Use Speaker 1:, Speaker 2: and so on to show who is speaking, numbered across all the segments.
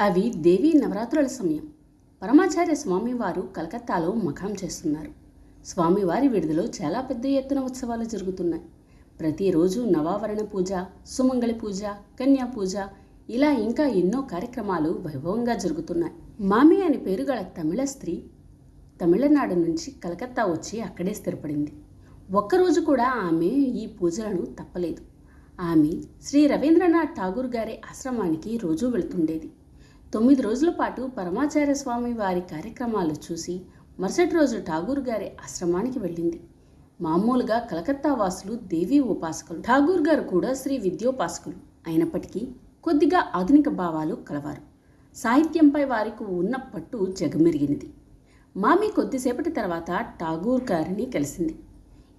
Speaker 1: అవి దేవీ నవరాత్రుల సమయం. పరమాచార్య స్వామివారు కలకత్తాలో మఖాం చేస్తున్నారు. స్వామివారి విడుదలో చాలా పెద్ద ఎత్తున ఉత్సవాలు జరుగుతున్నాయి. ప్రతిరోజు నవావరణ పూజ సుమంగళి పూజ కన్యా పూజ ఇలా ఇంకా ఎన్నో కార్యక్రమాలు వైభవంగా జరుగుతున్నాయి. మామి అని పేరు గల తమిళ స్త్రీ తమిళనాడు నుంచి కలకత్తా వచ్చి అక్కడే స్థిరపడింది. ఒక్కరోజు కూడా ఆమె ఈ పూజలను తప్పలేదు. ఆమె శ్రీ రవీంద్రనాథ్ ఠాగూర్ గారి ఆశ్రమానికి రోజూ వెళుతుండేది. తొమ్మిది రోజుల పాటు పరమాచార్య స్వామి వారి కార్యక్రమాలు చూసి మరుసటి రోజు ఠాగూర్ గారి ఆశ్రమానికి వెళ్ళింది. మామూలుగా కలకత్తా వాసులు దేవీ ఉపాసకులు ఠాగూర్ గారు కూడా శ్రీ విద్యోపాసకులు. అయినప్పటికీ కొద్దిగా ఆధునిక భావాలు కలవారు. సాహిత్యంపై వారికి ఉన్న పట్టు జగమెరిగినది. మామి కొద్దిసేపటి తర్వాత ఠాగూర్ గారిని కలిసింది.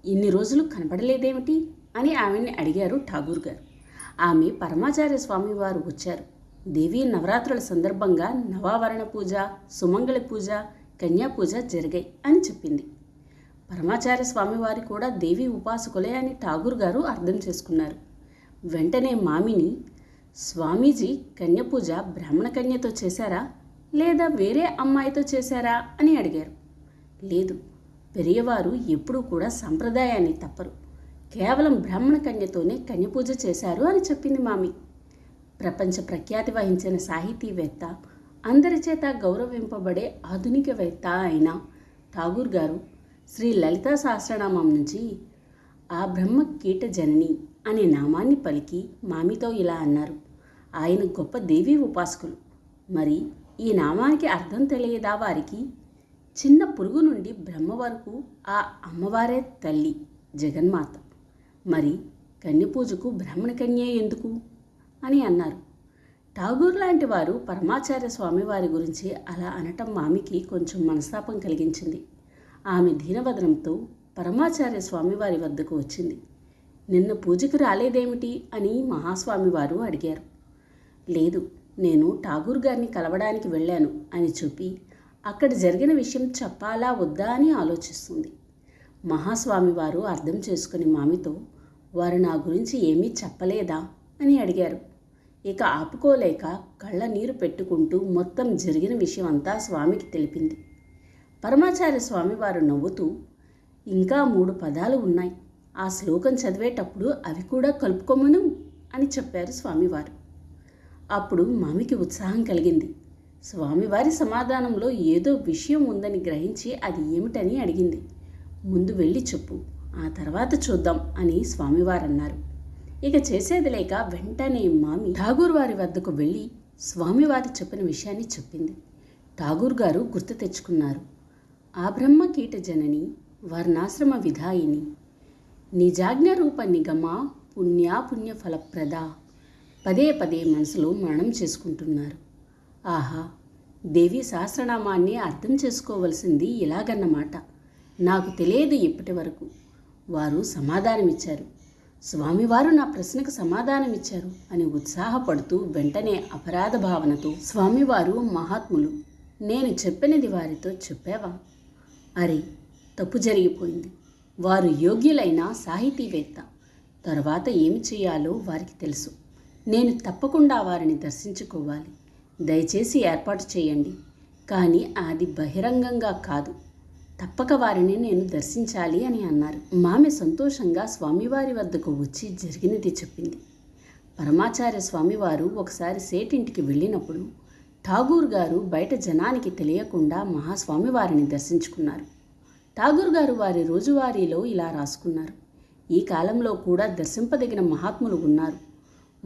Speaker 1: ఇన్ని రోజులు కనపడలేదేమిటి అని ఆమెని అడిగారు ఠాగూర్ గారు. ఆమె పరమాచార్య స్వామి వారు వచ్చారు. దేవీ నవరాత్రుల సందర్భంగా నవావరణ పూజ సుమంగళి పూజ కన్యా పూజ జరిగాయి అని చెప్పింది. పరమాచార్య స్వామివారి కూడా దేవి ఉపాసకులే అని ఠాగూర్ గారు అర్థం చేసుకున్నారు. వెంటనే మామిని స్వామీజీ కన్య పూజ బ్రాహ్మణ కన్యతో చేశారా? లేదా వేరే అమ్మాయితో చేశారా? అని అడిగారు. లేదు పెరియవారు ఎప్పుడూ కూడా సంప్రదాయాన్ని తప్పరు. కేవలం బ్రాహ్మణ కన్యతోనే కన్యపూజ చేశారు అని చెప్పింది మామి. ప్రపంచ ప్రఖ్యాతి వహించిన సాహితీవేత్త అందరి చేత గౌరవింపబడే ఆధునికవేత్త అయిన ఠాగూర్ గారు శ్రీ లలితా సహస్రనామం నుంచి ఆ బ్రహ్మ కీట జనని అనే నామాన్ని పలికి మామితో ఇలా అన్నారు. ఆయన గొప్ప దేవీ ఉపాసకులు. మరి ఈ నామానికి అర్థం తెలియదా వారికి? చిన్న పురుగు నుండి బ్రహ్మ వరకు ఆ అమ్మవారే తల్లి జగన్మాత. మరి కన్యపూజకు బ్రాహ్మణ కన్య ఎందుకు? అని అన్నారు. ఠాగూర్ లాంటి వారు పరమాచార్య స్వామి వారి గురించి అలా అనటం మామికి కొంచెం మనస్తాపం కలిగించింది. ఆమె దీనవదనంతో పరమాచార్య స్వామివారి వద్దకు వచ్చింది. నిన్న పూజకు రాలేదేమిటి అని మహాస్వామివారు అడిగారు. లేదు నేను ఠాగూర్ గారిని కలవడానికి వెళ్ళాను అని చూపి అక్కడ జరిగిన విషయం చెప్పాలా వద్దా అని ఆలోచిస్తుంది. మహాస్వామివారు అర్థం చేసుకుని మామితో వారు నా గురించి ఏమీ చెప్పలేదా? అని అడిగారు. ఇక ఆపుకోలేక కళ్ళ నీరు పెట్టుకుంటూ మొత్తం జరిగిన విషయం అంతా స్వామికి తెలిపింది. పరమాచార్య స్వామివారు నవ్వుతూ ఇంకా మూడు పదాలు ఉన్నాయి. ఆ శ్లోకం చదివేటప్పుడు అవి కూడా కలుపుకోమను అని చెప్పారు స్వామివారు. అప్పుడు మామికి ఉత్సాహం కలిగింది. స్వామివారి సమాధానంలో ఏదో విషయం ఉందని గ్రహించి అది ఏమిటని అడిగింది. ముందు వెళ్ళి చెప్పు ఆ తర్వాత చూద్దాం అని స్వామివారు అన్నారు ఇక చేసేది లేక వెంటనే మామి ఠాగూర్ వారి వద్దకు వెళ్ళి స్వామివారి చెప్పిన విషయాన్ని చెప్పింది. ఠాగూర్ గారు గుర్తు తెచ్చుకున్నారు. ఆ బ్రహ్మ కీట జనని వర్ణాశ్రమ విధాయిని నిజాజ్ఞ రూప నిగమ పుణ్యాపుణ్య ఫలప్రద పదే పదే మనసులో మరణం చేసుకుంటున్నారు. ఆహా దేవి సహస్రనామాన్ని అర్థం చేసుకోవలసింది ఇలాగన్నమాట. నాకు తెలియదు ఇప్పటి వరకు వారు సమాధానమిచ్చారు. స్వామివారు నా ప్రశ్నకు సమాధానమిచ్చారు అని ఉత్సాహపడుతూ వెంటనే అపరాధ భావనతో స్వామివారు మహాత్ములు నేను చెప్పినది వారితో చెప్పావా? అరే తప్పు జరిగిపోయింది. వారు యోగ్యులైన సాహితీవేత్త. తర్వాత ఏమి చేయాలో వారికి తెలుసు. నేను తప్పకుండా వారిని దర్శించుకోవాలి. దయచేసి ఏర్పాటు చేయండి. కానీ అది బహిరంగంగా కాదు. తప్పక వారిని నేను దర్శించాలి అని అన్నారు. మామె సంతోషంగా స్వామివారి వద్దకు వచ్చి జరిగినది చెప్పింది. పరమాచార్య స్వామివారు ఒకసారి సేటింటికి వెళ్ళినప్పుడు ఠాగూర్ గారు బయట జనానికి తెలియకుండా మహాస్వామి వారిని దర్శించుకున్నారు. ఠాగూర్ గారు వారి రోజువారీలో ఇలా రాసుకున్నారు. ఈ కాలంలో కూడా దర్శింపదగిన మహాత్ములు ఉన్నారు.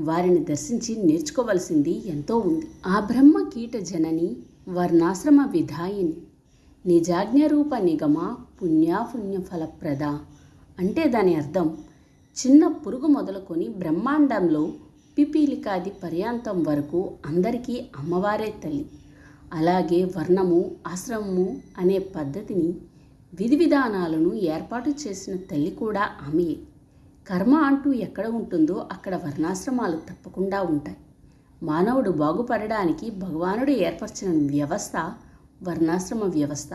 Speaker 1: వారిని దర్శించి నేర్చుకోవలసింది ఎంతో ఉంది. ఆ బ్రహ్మ కీట జనని వర్ణాశ్రమ విధాయిని నిజాజ్ఞరూప నిగమ పుణ్యాపుణ్య ఫలప్రద అంటే దాని అర్థం చిన్న పురుగు మొదలుకొని బ్రహ్మాండంలో పిపీలికాది పర్యాంతం వరకు అందరికీ అమ్మవారే తల్లి. అలాగే వర్ణము ఆశ్రమము అనే పద్ధతిని విధి విధానాలను ఏర్పాటు చేసిన తల్లి కూడా ఆమెయే. కర్మ అంటూ ఎక్కడ ఉంటుందో అక్కడ వర్ణాశ్రమాలు తప్పకుండా ఉంటాయి. మానవుడు బాగుపడడానికి భగవానుడు ఏర్పరిచిన వ్యవస్థ వర్ణాశ్రమ వ్యవస్థ.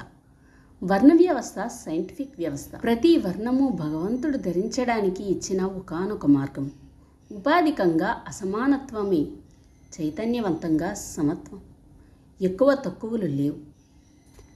Speaker 1: వర్ణ వ్యవస్థ సైంటిఫిక్ వ్యవస్థ. ప్రతి వర్ణము భగవంతుడు ధరించడానికి ఇచ్చిన ఒకానొక మార్గం. ఉపాధికంగా అసమానత్వమే చైతన్యవంతంగా సమత్వం. ఎక్కువ తక్కువలు లేవు.